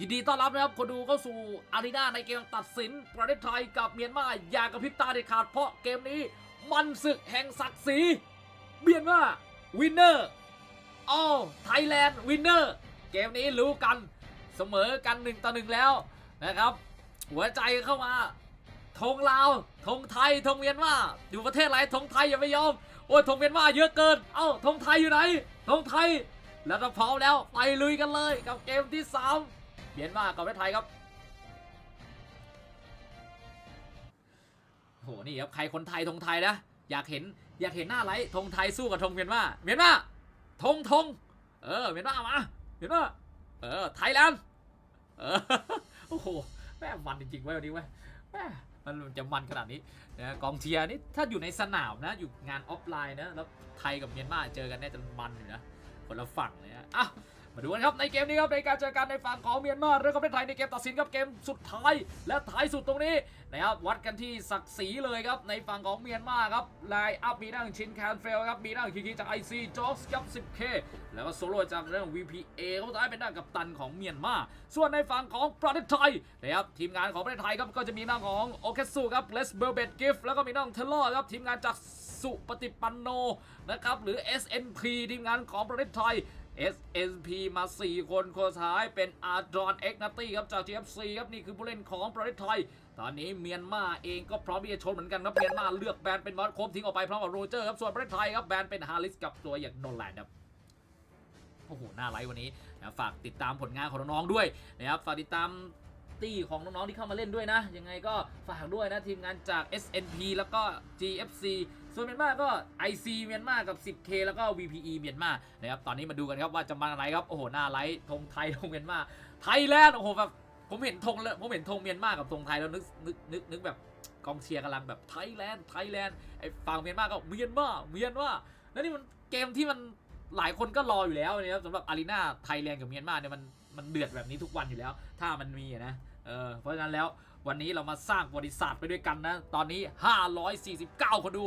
ยินดีต้อนรับนะครับคนดูเข้าสู่อารีนาในเกมตัดสิน ประเทศไทยกับเมียนมาอย่ากระพริบตาเด็ดขาดเพราะเกมนี้มันศึกแห่งศักดิ์ศรีเมียนมาวินเนอร์อ้อไทยแลนด์วินเนอร์เกมนี้รู้กันเสมอกันหนึ่งต่อหนึ่งแล้วนะครับ หัวใจเข้ามาธงลาวธงไทยธงเมียนมาอยู่ประเทศอะไรธงไทยอย่าไม่ยอมโอ้ยธงเมียนมาเยอะเกิน เอ้าธงไทยอยู่ไหนธงไทย แล้วถ้าพร้อมแล้วไปลุยกันเลยกับเกมที่สาม เมียนมากับประเทศไทยครับโหนี่ครับใครคนไทยธงไทยนะอยากเห็นอยากเห็นหน้าไลท์ธงไทยสู้กับธงเมียนมาเมียนมาธงธงเออเมียนมามาเมียนมาเออไทยแลนด์เออโอ้โหแม่มันจริงๆเว้ยวันนี้เว้ยแม่มันจะมันขนาดนี้นะกองเชียร์นี่ถ้าอยู่ในสนามนะอยู่งานออฟไลน์นะแล้วไทยกับเมียนมาเจอกันเนี่ยจะมันอยู่นะคนละฝั่งเลยนะอะ มาดูกันครับในเกมนี้ครับในการเจอกันในฝั่งของเมียนมาและก็ประเทศไทยในเกมตัดสินครับเกมสุดท้ายและท้ายสุดตรงนี้นะครับวัดกันที่ศักดิ์ศรีเลยครับในฝั่งของเมียนมาครับไลน์อัพมีนั่งชินแคนเฟลครับมีนั่งคิกิจาก IC จ็อกส์ครับ 10K แล้วก็โซโล่จากเรื่อง VPA เขาท้ายเป็นด้านกับตันของเมียนมาส่วนในฝั่งของประเทศไทยนะครับทีมงานของประเทศไทยครับก็จะมีนั่งของโอเคสุครับเลสเบอร์เบดกิฟแล้วก็มีนั่งเทเลอร์ครับทีมงานจากสุปฏิปันโนนะครับหรือ SNP ทีมงานของประเทศไทย SNP มา 4 คนคนสุดท้ายเป็นอาร์ดอนเอ็กนัตตี้ครับจาก GFC ครับนี่คือผู้เล่นของประเทศไทย ตอนนี้เมียนมาเองก็พร้อมที่จะชนเหมือนกันครับเมียนมาเลือกแบนเป็นมอสโคมทิ้งออกไปพร้อมกับโรเจอร์ครับส่วนประเทศไทยครับแบนเป็นฮาริสกับตัวอย่างโนแลนด์ครับโอ้โหน่าไลค์วันนี้นะฝากติดตามผลงานของน้องๆด้วยนะครับฝากติดตามตี้ของน้องๆที่เข้ามาเล่นด้วยนะ ยังไงก็ฝากด้วยนะทีมงานจาก SNP แล้วก็ GFC ส่วนเมียนมาก็ IC เมียนมากับ 10K แล้วก็ VPE เมียนมานะครับตอนนี้มาดูกันครับว่าจะมาอะไรครับโอ้โหหน้าไลท์ธงไทยธงเมียนมาไทยแลนด์โอ้โหแบบผมเห็นธงแล้วผมเห็นธงเมียนมากับธงไทยแล้วนึกนึกนึกนึกแบบกองเชียร์กำลังแบบไทยแลนด์ไทยแลนด์ไอ้ฝั่งเมียนมาก็เมียนมาเมียนมาแล้วนี่มันเกมที่มันหลายคนก็รออยู่แล้วนะครับสำหรับอารีนาไทยแลนด์กับเมียนมาเนี่ยมันมันเดือดแบบนี้ทุกวันอยู่แล้ว ถ้ามันมีนะเออเพราะฉะนั้นแล้ววันนี้เรามาสร้างบริษัทไปด้วยกันนะ ตอนนี้ 549 คนดู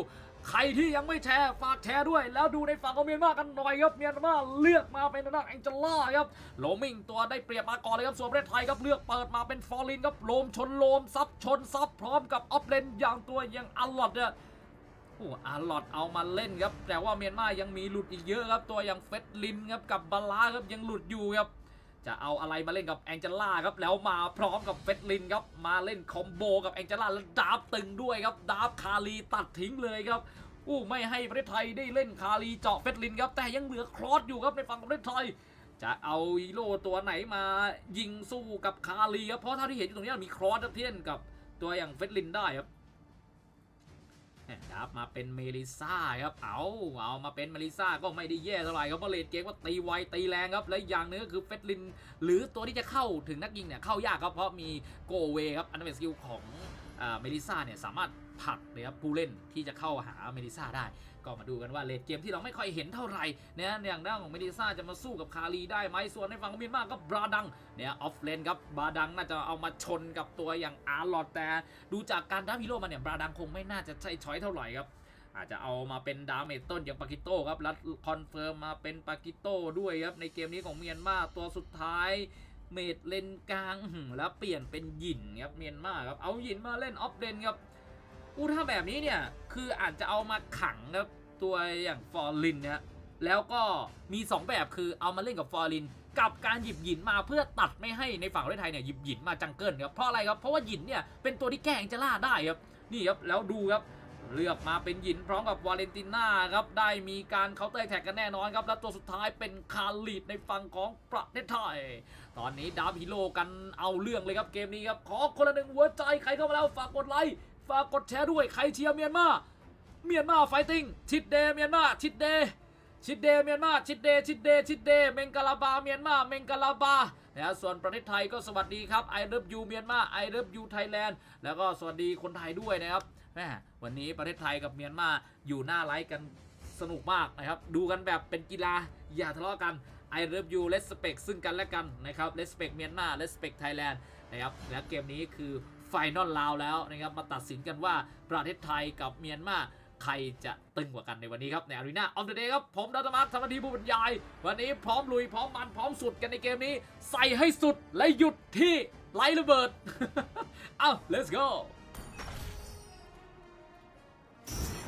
ใครที่ยังไม่แชร์ฝากแชร์ด้วย แล้วดูในฝั่งของเมียนมากันหน่อยครับเมียนมาเลือกมาเป็นทางด้านแองเจล่าครับโลมิงตัวได้เปรียบมาก่อนเลยครับส่วนประเทศไทยครับเลือกเปิดมาเป็นฟอร์ลินครับโลมชนโลมซับชนซับพร้อมกับออฟเลนอย่างตัวอย่างอัลลอดเนี่ยโอ้อาร์ลอดเอามาเล่นครับ แต่ว่าเมียนมายังมีหลุดอีกเยอะครับ ตัวอย่างเฟสลินครับกับบาลาครับยังหลุดอยู่ครับ จะเอาอะไรมาเล่นกับแองเจล่าครับแล้วมาพร้อมกับเฟสลินครับมาเล่นคอมโบกับแองเจล่าแล้วดาบตึงด้วยครับดาบคาลีตัดทิ้งเลยครับอู้ไม่ให้ประเทศไทยได้เล่นคาลีเจาะเฟสลินครับแต่ยังเหลือครอสอยู่ครับในฝั่งของประเทศไทยจะเอาฮีโร่ตัวไหนมายิงสู้กับคาลีครับเพราะเท่าที่เห็นอยู่ตรงนี้มีครอสครับที่เล่นกับตัวอย่างเฟสลินได้ครับ ดับมาเป็นเมลิซ่าครับ เอาเอามาเป็นเมลิซ่าก็ไม่ได้แย่เท่าไหร่ครับเพราะเลดเกมว่าตีไวตีแรงครับ และอย่างหนึงก็คือเฟสลิน หรือตัวที่จะเข้าถึงนักยิงเนี่ยเข้ายากครับเพราะมีโกเวครับอันนั้นเป็นสกิลของเมลิซ่าเนี่ยสามารถ ผักเลยครับผู้เล่นที่จะเข้าหาเมลิซ่าได้ ก็มาดูกันว่าเลดเกมที่เราไม่ค่อยเห็นเท่าไหร่เนี่ยอย่างด้านของเมลิซ่าจะมาสู้กับคารีได้ไหมส่วนในฝั่งของเมียนมาก็บราดังเนี่ยออฟเลนครับบราดังน่าจะเอามาชนกับตัวอย่างอาร์ลอดแต่ดูจากการดับฮีโร่มาเนี่ยบราดังคงไม่น่าจะใช่ช้อยเท่าไหร่ครับอาจจะเอามาเป็นดาเมจต้นอย่างปากิโต้ครับแล้วคอนเฟิร์มมาเป็นปากิโต้ด้วยครับในเกมนี้ของเมียนมาตัวสุดท้ายเมดเลนกลางแล้วเปลี่ยนเป็นหยินครับเมียนมาครับเอาหยินมาเล่นออฟเลนครับ อู้ถ้าแบบนี้เนี่ย คืออาจจะเอามาขังครับ ตัวอย่างฟอร์ลินเนี่ยแล้วก็มี 2 แบบคือเอามาเล่นกับฟอร์ลิน กับการหยิบหยินมาเพื่อตัดไม่ให้ในฝั่งประเทศไทยเนี่ยหยิบหยินมาจังเกิลครับเพราะอะไรครับเพราะว่าหยินเนี่ยเป็นตัวที่แก้งจะล่าได้ครับนี่ครับแล้วดูครับเลือกมาเป็นหยินพร้อมกับวาเลนติน่าครับ ได้มีการเคาน์เตอร์แท็กกันแน่นอนครับ และตัวสุดท้ายเป็นคาร์ลีดในฝั่งของประเทศไทย ตอนนี้ดาบฮีโร่กันเอาเรื่องเลยครับเกมนี้ครับ ขอคนละหนึ่งหัวใจใครเข้ามาแล้วฝากกดไลค์ ฝากกดแชร์ด้วยใครเชียร์เมียนมาเมียนมาไฟติ้งชิดเดย์เมียนมาชิดเดย์ชิดเดย์เมียนมาชิดเดย์ชิดเดย์ชิดเดย์เมงกาลาบาเมียนมาเมงกาลาบานะส่วนประเทศไทยก็สวัสดีครับ I love you เมียนมา I love you Thailand แล้วก็สวัสดีคนไทยด้วยนะครับแม่วันนี้ประเทศไทยกับเมียนมาอยู่หน้าไลฟ์กันสนุกมากนะครับ ดูกันแบบเป็นกีฬาอย่าทะเลาะกัน I love you respect ซึ่งกันและกันนะครับ respect เมียนมา respect Thailand นะครับ และเกมนี้คือ ไฟนอลลาวแล้วนะครับมาตัดสินกันว่าประเทศไทยกับเมียนมาใครจะตึงกว่ากันในวันนี้ครับ ในอารีนาออฟเดอะเดย์ครับ ผมดัตมาร์ธรรมดีผู้บรรยาย วันนี้พร้อมลุยพร้อมมันพร้อมสุดกันในเกมนี้ ใส่ให้สุดและหยุดที่ไล่ระเบิด เอา let's go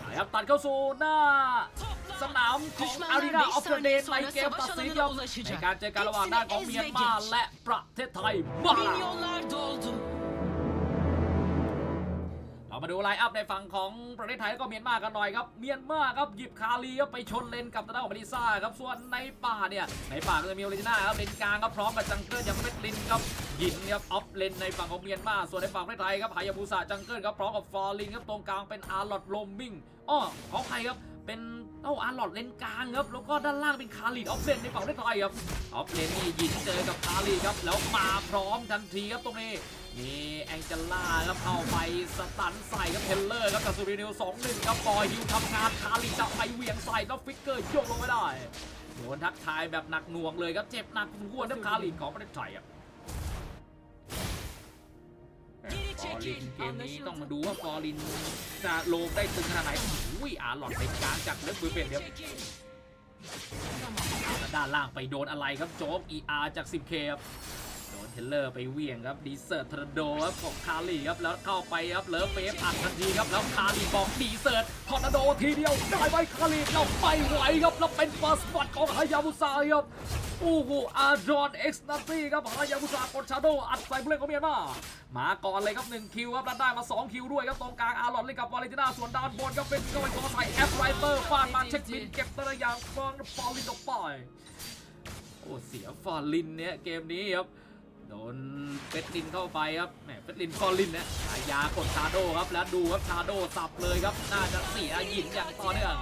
เละครับตัดเข้าสู่หน้าสนามของอารีนาออฟเดอะเดย์ในเกมตัดสินครับในการเจอกันระหว่างด้านของเมียนมาและประเทศไทยบ้า มาดูไลน์อัพในฝั่งของประเทศไทยแล้วก็เมียนมากันหน่อยครับ เมียนมาครับหยิบคาลีครับไปชนเลนกับตาด้านของมาริซ่าครับ ส่วนในป่าเนี่ย ในป่าก็จะมีโอริจิน่าครับเลนกลางครับพร้อมกับจังเกิลยังเม็ดลินครับหยินครับออฟเลนในฝั่งของเมียนมา ส่วนในฝั่งประเทศไทยครับหายาบุสะจังเกิลครับพร้อมกับฟอร์ลิงครับตรงกลางเป็นอาร์ลอดโรมมิงอ้อขออภัยครับเป็น เอ้าอาร์ลอดเลนกลางครับ แล้วก็ด้านล่างเป็นคาลีดออฟเลนในฝั่งประเทศไทยครับออฟเลนนี่ยินเจอกับคาลีครับ แล้วมาพร้อมทันทีครับตรงนี้มีแองเจล่าครับเข้าไปสตันใส่ครับเทเลอร์ครับกับซูรินิวสองหนึ่งครับปอยฮิวทำงานคาลีจะไปเหวี่ยงใส่แล้วฟิกเกอร์โยกลงไม่ได้โดนทักทายแบบหนักหน่วงเลยครับเจ็บหนักพอสมควรครับคาลีของประเทศไทยครับ ฟอร์ลินเกมนี้ต้องมาดูว่าฟอร์ลินจะโลงได้ตึงขนาดไหนอุ้ยอาหลอดไปกลางจากเล็บมือเป็นครับแล้วด้านล่างไปโดนอะไรครับโจ๊ก ER จาก 10K ครับ โดนเทเลอร์ไปเวี่ยงครับดีเซอร์ทรโดครับของคารีครับแล้วเข้าไปครับเลิฟเฟฟอัดทันทีครับแล้วคารีบอกดีเซอร์ทอร์นาโดทีเดียวได้ไหมคารีเราไม่ไหวครับแล้วเป็นฟาสบัตของฮายาบุซาครับโอ้โหอาร์จอนเอ็กซ์นาตี้ครับฮายาบุซากดชาโดอัดใส่ผู้เล่นของเมียนมามาก่อนเลยครับ 1 คิวครับแล้วได้มา 2 คิวด้วยครับ ตรงกลางอาร์ลอนเล่นกับวาเลนติน่าส่วนด้านบนครับเป็นก็ไปตัวใส่แอปไรเตอร์ฟาดมาเช็คบินเก็บตัวอย่างฟองฟอลลินออกไปโอ้เสียฟอร์ลินเนี่ยเกมนี้ครับ โดนเฟสลินเข้าไปครับแหมเฟสลินฟอร์ลินเนี่ยฉายากดชาโดครับแล้วดูครับชาโดสับเลยครับน่าจะเสียหยินอย่างต่อเนื่อง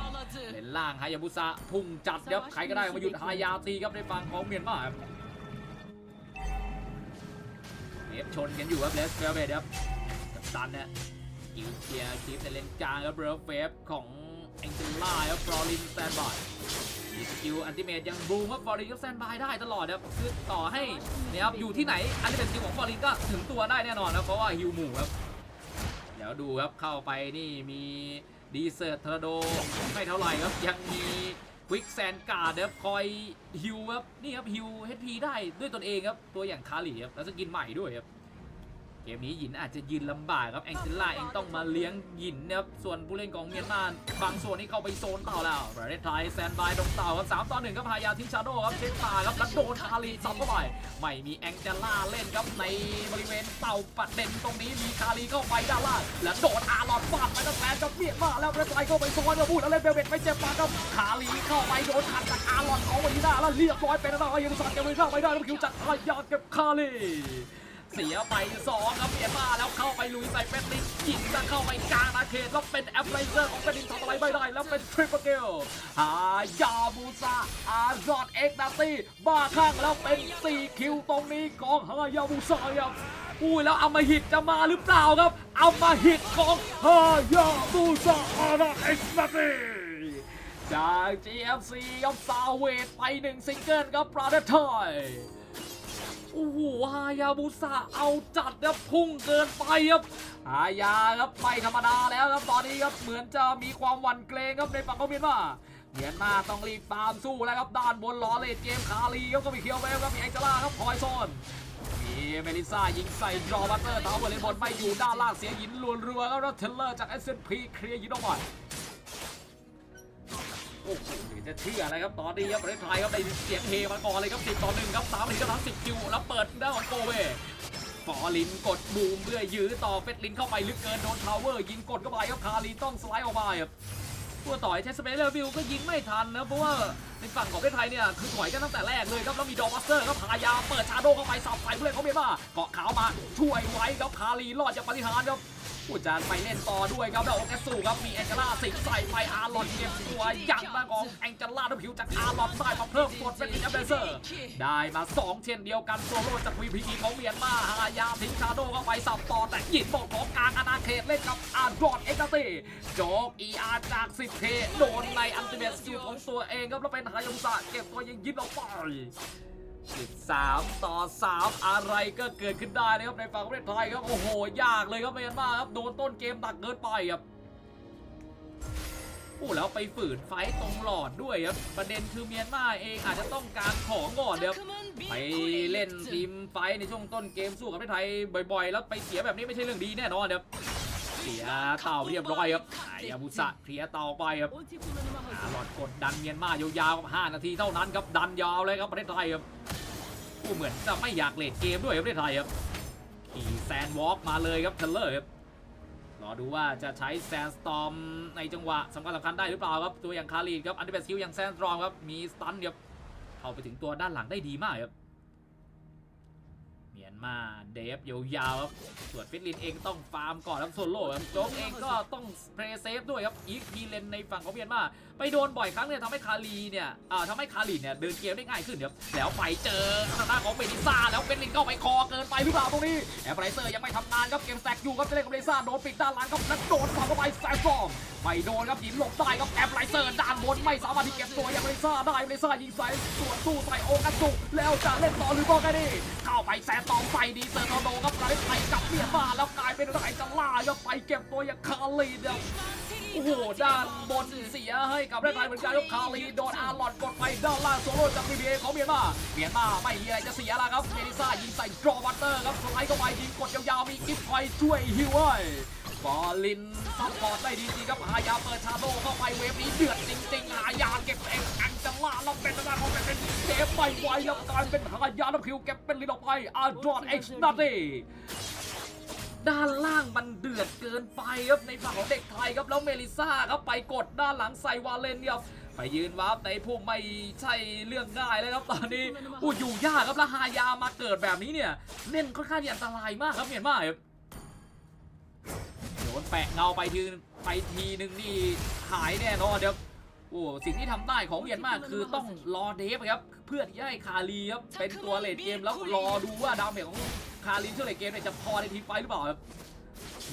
เล่นล่างฮายาบุซะพุ่งจัดครับใครก็ได้มาหยุดฮายาตีครับในฝั่งของเมียนมาครับเอฟชนกันอยู่ครับเลสเฟลเบดครับกับตันเนี่ยกิวเกียร์คลิปในเลนกลางครับเรฟเฟฟของ แองเจล่าครับฟลอรินสแตนบายมีสกิลอันติเมตยังบูมครับฟอร์รินก็แซนบายได้ตลอดครับคือต่อให้เนี่ยครับอยู่ที่ไหนอันติเมตสกิลของฟอร์รินก็ถึงตัวได้แน่นอนครับเพราะว่าฮิวหมู่ครับเดี๋ยวดูครับเข้าไปนี่มีดีเซอร์ทอร์โดไม่เท่าไหร่ครับยังมีควิกแซนการ์ดครับคอยฮิวครับนี่ครับฮิวเฮดพีได้ด้วยตนเองครับตัวอย่างคาริครับแล้วสกินใหม่ด้วยครับ เกมนี้หยินอาจจะยืนลำบากครับแองเจล่าเองต้องมาเลี้ยงหยินนะครับส่วนผู้เล่นของเมียนมาบางส่วนนี่เข้าไปโซนเต่าแล้วประเทศไทยแซนบายตรงเต่าครับสามต่อหนึ่งครับพายาทิ้งชาโดครับเช็คตาครับแล้วโดนคารีซับเข้าไปไม่มีแองเจล่าเล่นครับในบริเวณเต่าประเด็นตรงนี้มีคารีเข้าไปด้านล่างแล้วโดนอาร์ลอดฟาดไปตั้งแต่จะเมียนมาแล้วประเทศไทยเข้าไปโซนแล้วพูดแล้วเล่นเบลเบตไม่เจ็บปากครับคารีเข้าไปโดนขัดจากอาร์ลอดของวันนี้ได้แล้วเรียบร้อยเป็นแล้วยังสั่นเก็บไม่ได้ไม่ได้แล้วคิวจากพายาเก็บคารี เสียไปสองครับเมียนมาแล้วเข้าไปลุยใส่เป็นลินยิงจะเข้าไปกลางอาเขตแล้วเป็นแอปไลเซอร์ของเป็นลินทำอะไรไม่ได้แล้วเป็นทริปเปิลเกลหายาบูซาอาร์ซอนเอ็กนาตี้บ้าข้างแล้วเป็น4คิวตรงนี้ของฮายาบูซาครับอุ้ยแล้วอามาหิตจะมาหรือเปล่าครับอามาหิตของฮายาบูซาอาร์เอ็กนาตี้จาก GFC ครับซาเวทไปหนึ่งซิงเกิลครับประเดทศไทย โอ้โหฮายาบุสะเอาจัดครับพุ่งเกินไปครับฮายาครับไม่ธรรมดาแล้วครับตอนนี้ครับเหมือนจะมีความหวั่นเกรงครับในฝั่งของเมียนมาเมียนมาต้องรีบตามสู้แล้วครับด้านบนล้อเลนเกมคาลีครับก็มีเคียวเวฟครับมีแองเจล่าครับคอยโซนมีเมลิซ่ายิงใส่ดรอบัตเตอร์ทาวเวอร์เลนบนไม่อยู่ด้านล่างเสียหินรวๆครับแล้วเทเลอร์จาก S&P เซนทีเคลียร์ยิงออกมา โอ้โหจะเชื่ออะไรครับตอนนี้ครับประเทศไทยครับได้เสียงเฮมาก่อนเลยครับ10ต่อ1ครับ3นาทีก็ทั้ง10คิวแล้วเปิดได้ของโกเวฟอลินกดบูมเพื่อยื้อต่อเฟสลินเข้าไปลึกเกินโดนทาวเวอร์ยิงกดเข้าไปครับคารีต้องสไลด์ออกมาครับตัวต่อยเทสเปเลอร์วิวก็ยิงไม่ทันนะเพราะว่าในฝั่งของประเทศไทยเนี่ยคือถอยกันตั้งแต่แรกเลยครับแล้วมีดอกบัสเตอร์ครับพายาเปิดชาโดเข้าไปสับไฟผู้เล่นเขาเมียนมาเกาะขาวมาช่วยไว้ครับคารีรอดจากปฏิหารครับ ผู้จานไปเล่นต่อด้วยครับแล้วโอเคสูครับมีแองเจล่าสิงใส่ไปอาร์ลอนเก็บตัวยันมาของแองเจล่าด้วยผิวจากอาร์ลอนได้มาเพิ่มกดเป็นอินเบเซอร์ได้มา 2 เช่นเดียวกันโซโล่จาก VPE ของเมียนมาฮายาทิ้งชาโดเข้าไปสับต่อแต่ยิงบอลของกลางอาณาเขตเล่นกับอาร์ดรอนเอ็กซ์ตีโจก ER จาก 10K โดนในอันติเมตสกิลของตัวเองครับแล้วเป็นฮายามุสะเก็บตัวยิงยิงออกไป 13 ต่อ 3 อะไรก็เกิดขึ้นได้นะครับในฝั่งประเทศไทยครับ โอ้โห ยากเลยครับเมียนมาครับ โดนต้นเกมตักเกินไปครับโอ้แล้วไปฝืนไฟตรงหลอดด้วยครับ ประเด็นคือเมียนมาเองอาจจะต้องการของก่อนเดี๋ยวไปเล่นทีมไฟในช่วงต้นเกมสู้กับประเทศไทยบ่อยๆ แล้วไปเสียแบบนี้ไม่ใช่เรื่องดีแน่นอนเดี๋ยวเสียเต่าเรียบร้อยครับไอายาบุสะเคลียเต่าไปครับหลอดกดดันเมียนมายาวๆครับ5นาทีเท่านั้นครับดันยาวเลยครับประเทศไทยครับ ผู้เหมือนจะไม่อยากเลดเกมด้วยครับปรไทยครับขี่แซนวอล์กมาเลยครับเทเลอร์ครับรอดูว่าจะใช้แซนสตอมในจังหวะสำคัญสำคัญได้หรือเปล่าครับ ตัวอย่างคารีดครับอันเดอร์เบสคิวอย่างแซนสตรอมครับ มีสตันครับเข้าไปถึงตัวด้านหลังได้ดีมากครับเมียนมาเดฟยาวๆครับส่วนฟิตลินเองต้องฟาร์มก่อนครับโซโล่ครับโจ๊กเองก็ต้องเพลย์เซฟด้วยครับอีกทีเลนในฝั่งของเมียนมา ไปโดนบ่อยครั้งเนี่ยทำให้คารีเนี่ยอ่าทำให้คารีเนี่ยเดินเกมได้ง่ายขึ้นครับแล้วไปเจอทางด้านของเบนิซ่าแล้วเป็นลิงเข้าไปคอเกินไปหรือเปล่าตรงนี้แอปไรเซอร์ยังไม่ทำงานครับเกมแตกอยู่ครับจะเล่นกับเบนิซ่าโดนปิดด้านหลังครับแล้วโดนฝังเข้าไปแซงซอมไม่โดนครับยิงหลบได้ครับแอปไรเซอร์ด้านบนไม่สามารถที่เก็บตัวอย่างเบนิซ่าได้เบนิซ่ายิงใส่สวนสู้ใส่โอกัสสุแล้วจะเล่นต่อหรือบอกกันดีเข้าไปแซงตองไฟดีเซอร์โนโดครับปรไทยกับเมียนมาแล้วกลายเป็นไรจะล่าครับไปเก็บตัวอย่างคารีเนี่ยโอ้โหด้านบนเสียให้กับประเทศไทยเหมือนกันยกคาลีโดนอาร์ลอนกดไปด้านล่างโซโล่จาก PBA ของเมียนมาเมียนมาไม่มีอะไรจะเสียแล้วครับเมดิซ่ายิงใส่ดรอบัตเตอร์ครับสไลด์เข้าไปยิงกดยาวๆมีกิฟต์คอยช่วยฮิวไว้บอลลินซัพพอร์ตได้ดีจริงครับหายาเปิดชาโดเข้าไปเวฟนี้เดือดจริงๆหายาเก็บเองอันจะล่าแล้วเป็นทางด้านของเป็นเป็นเก็บไม่ไวแล้วกายเป็นหายาแล้วคิวเก็บเป็นลินออกไปอาร์ดรอนเอ็กซ์นาตี ด้านล่างมันเดือดเกินไปครับในฝั่งของเด็กไทยครับแล้วเมลิซ่าครับไปกดด้านหลังใส่วาเลนครับไปยืนวาร์ปในพุ่มไม่ใช่เรื่องง่ายเลยครับตอนนี้อู้อยู่ยากครับแล้วฮายามาเกิดแบบนี้เนี่ยเล่นค่อนข้างอันตรายมากครับเห็นไหมครับโดนแปะเงาไปทีไปทีหนึ่งนี่หายแน่นอนเดี๋ยว โอ้สิ่งที่ทำได้ของเมียนมาคือต้องรอเดฟครับ เพื่อที่จะให้คารีครับเป็นตัวเลดเกมแล้วรอดูว่าดาวเมจของคารินช่วยเลดเกมเนี่ยจะพอในทีมไฟท์หรือเปล่าครับ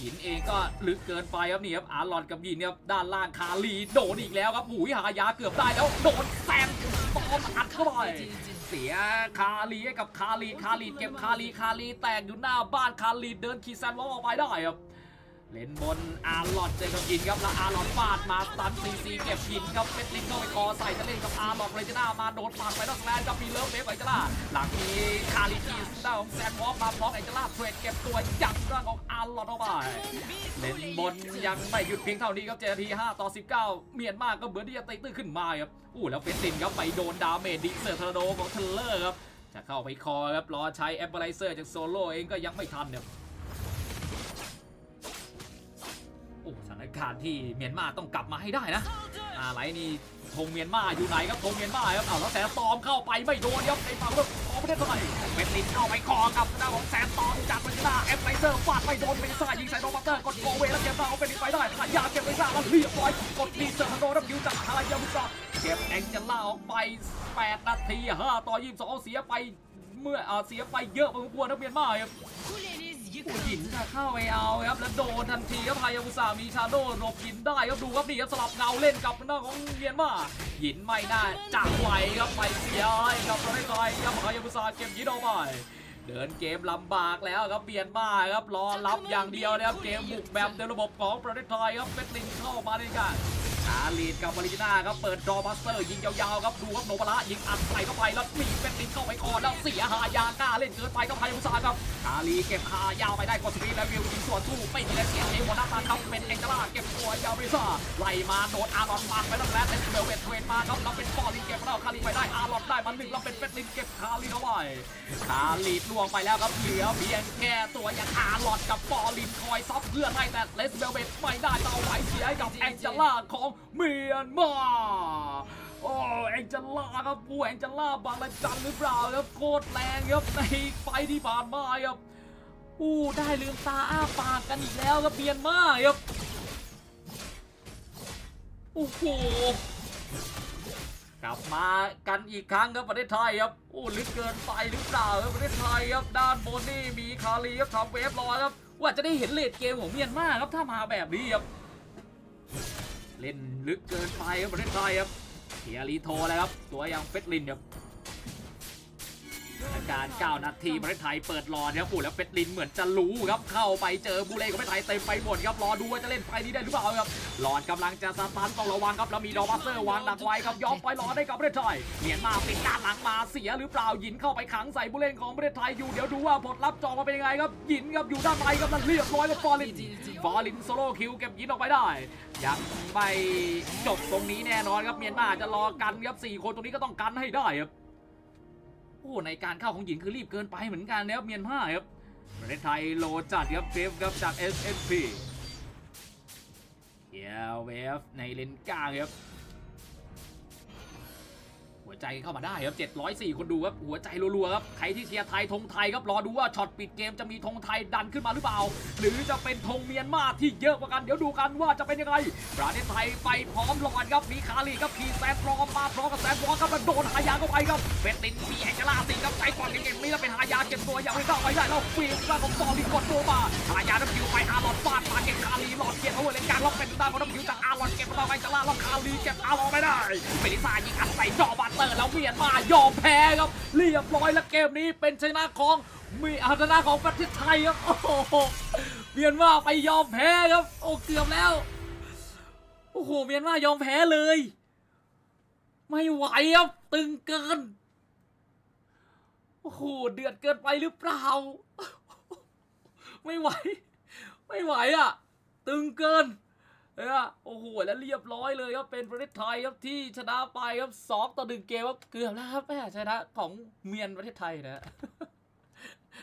หินเองก็ลึกเกินไปครับนี่ครับอาร์ลอนกับยินครับด้านล่างคารีโดนอีกแล้วครับหูยหายาเกือบได้แล้วโดนแซมตอมอัดเข้าไปเสียคารีให้กับคารีคารีเก็บคารีคารีแตกอยู่หน้าบ้านคารีเดินขี่แซนวอลออกไปได้ครับ เล่นบนอาร์ลอนเจอกับยินครับแล้วอาร์ลอนฟาดมาตันซีซีเก็บยินครับเป็นลิงเข้าไปคอใส่จะเล่นกับอาร์ลอนเลยจะหน้ามาโดนปาดไปแล้วสแลนกับมีเลิฟเวฟไอจล่าหลังมีคาริทีสด้าของแซนวอลมาพร้อมไอจล่าเทรดเก็บตัวยัดร่างของอาร์ลอนเข้าไปเล่นบนยังไม่หยุดเพียงเท่านี้ครับเจนาที5ต่อ 19 เมียนมาก็เหมือนที่จะตีตื้นขึ้นมาครับอู้แล้วเฟสตินครับไปโดนดาเมจดิเซอร์ทอร์โดของเทเลอร์ครับจะเข้าไปคอครับรอใช้แอปเปิลไลเซอร์จากโซโล่เองก็ยังไม่ทันเนี่ย การณ์ที่เมียนมาต้องกลับมาให้ได้นะอะไรนี่ธงเมียนมาอยู่ไหนครับธงเมียนมาครับเอาแล้วแสนตอมเข้าไปไม่โดนครับในฝั่งของประเทศไทยเวทลินเข้าไปคอกับหน้าของแสนตอมจากเวนิซ่าเอฟไลเซอร์ฟาดไม่โดนเวนิซ่ายิงใส่โรบัตเตอร์กดโกเวแล้วเกมหน้าของเวนิซ่าได้ขยาเก็บเวนิซ่าแล้วเรียบร้อยกดดีเซอร์โดรับคิวจากฮายามุซาเก็บแองเจล่าออกไป8นาที5ต่อ22เสียไปเมื่อเสียไปเยอะพอสมควรนะเมียนมาครับผู้ หญิงจะเข้าไปเอาครับแล้วโดนทันทีครับพายามุสามีชาโดหลบหินได้ครับดูครับนี่ครับสลับเงาเล่นกับหน้าของเมียนมาหินไม่ได้จักไหวครับไปเสียให้กับประเทศไทยครับพายามุสาเก็บยินออกไปเดินเกมลำบากแล้วครับเมียนมาครับรอรับอย่างเดียวนะครับเกมบุกแบบเต็มระบบของประเทศไทยครับเป็นลิงเข้ามาในการ อาลีดกับบาริจิน่าครับเปิดดรอบัสเตอร์ยิงยาวๆครับดูครับโนบาระยิงอัดใส่เข้าไปแล้วมีเป็นลิงเข้าไปคอแล้วเสียหายาก้าเล่นเกินไปครับพายามุสาครับคาลีเก็บคายาวไปได้กดสปีดแล้ววิวยิงสวนสู้ไม่มีแรงเสียเอวหน้าตาครับเป็นเองกล่าเก็บตัวยาวไปซาไล่มาโดนอารอนมาไปแล้วแล้วเป็นเบลเวทเทรนมาครับเราเป็นฟอร์ลินเก็บแล้วคาลีไปได้อารอนได้มาหนึ่งเราเป็นเฟสลินเก็บคาลีเอาไว้คาลีล่วงไปแล้วครับเหลือเพียงแค่ตัวอย่างอารอนกับฟอร์ลินคอยซับเพื่อนให้แต่เลสเบลเวทไม่ได้เตาไหวเสียกับแองเจล่าของเมียนมาโอ้แองเจล่าครับผู้แองเจล่าบางระจันหรือเปล่าครับโคตรแรงครับในไฟที่ผ่านมาครับอู้ได้ลืมตาอ้าปากกันอีกแล้วครับเบียนมาครับโอ้โหกลับมากันอีกครั้งครับประเทศไทยครับโอ้ลึกเกินไปหรือเปล่าครับประเทศไทยครับด้านบนนี่มีคารีครับทำเวฟรอครับว่าจะได้เห็นเลดเกมของเมียนมาครับถ้ามาแบบนี้ครับ เล่นลึกเกินไปครับประเทศไทยครับเทียรีโทรแล้วครับ ตัวอย่างเฟสลินครับ การ9นาทีประเทศไทยเปิดรอนะครับโอ้โหแล้วเฟดลินเหมือนจะรู้ครับเข้าไปเจอบูเล่ของประเทศไทยเต็มไปหมดครับรอดูว่าจะเล่นไฟนี้ได้หรือเปล่าครับหลอดกำลังจะสตันต้องระวังครับแล้วมีดอบัสเตอร์วางดักไว้ครับยอมไปรอได้กับประเทศไทยเมียนมาปิดด้านหลังมาเสียหรือเปล่าหยินเข้าไปขังใส่ผู้เล่นของประเทศไทยอยู่เดี๋ยวดูว่าผลลัพธ์จอมาเป็นยังไงครับหยินครับอยู่ด้านในครับนั่นเรียบร้อยแล้วฟอร์ลินฟอร์ลินโซโล่คิวเก็บยินออกไปได้ยังไม่จบตรงนี้แน่นอนครับเมียนมาจะรอกันครับสี่คนตรงนี้ก็ต้องกันให้ได้ครับ โอ้ในการเข้าของหญิงคือรีบเกินไปเหมือนกันนะครับเมียนมาครับประเทศไทยโลจัดครับเซฟครับจาก s อ p เคียวเวฟในเลนกลางครับ หัวใจเข้ามาได้ครับ704 คนดูครับ หัวใจรัวๆครับ ใครที่เชียร์ไทยธงไทยครับรอดูว่าช็อตปิดเกมจะมีธงไทยดันขึ้นมาหรือเปล่า หรือจะเป็นธงเมียนมาที่เยอะกว่ากัน เดี๋ยวดูกันว่าจะเป็นยังไงประเทศไทยไปพร้อมรอนครับ มีคาลีครับขี่แซนพร้อมมาพร้อมกับแซนพร้อมครับแล้วโดนหายาเข้าไปครับเป็นตินมีแองเจล่าสิครับใจก่อนเก่งๆมีแล้วเป็นหายาเก็บตัวอย่างไม่ได้าไว้ได้แล้วฟีลด้านของฟอร์ลีกดตัวมาหายาน้ำคิวไปอาร์ลอนฟาดมาเก็บคาลีหลอดเก็บเอาไว้เลนกางล็อกเป็นด้านของน้ำคิวจากอาร์ลอนเก็บมาไปจะล่าล็อกคาลีเก็บอาร์ลอนไม่ได้เป็นลิซ่ายิงอัดใส่จอบัตเตอร์แล้วเมียนมายอมแพ้ครับเรียบร้อยแล้วเกมนี้เป็นชนะของมีอาชนะของประเทศไทยครับโอ้โหเมียนมาไปยอมแพ้ครับโอ้เกือบแล้วโอ้โหเมียนมายอมแพ้เลย ไม่ไหวครับตึงเกินโอ้โหเดือดเกินไปหรือเปล่า ไม่ไหว ไม่ไหวอะ ตึงเกิน เออโอ้โหแล้วเรียบร้อยเลยครับเป็นประเทศไทยครับที่ชนะไปครับสองต่อหนึ่งเกมครับเกือบแล้วครับแม่ชนะของเมียนประเทศไทยนะ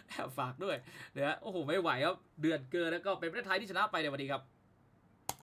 แอบฝากด้วยนะโอ้โหไม่ไหวครับเดือดเกินแล้วก็เป็นประเทศไทยที่ชนะไปในวันนี้ครับ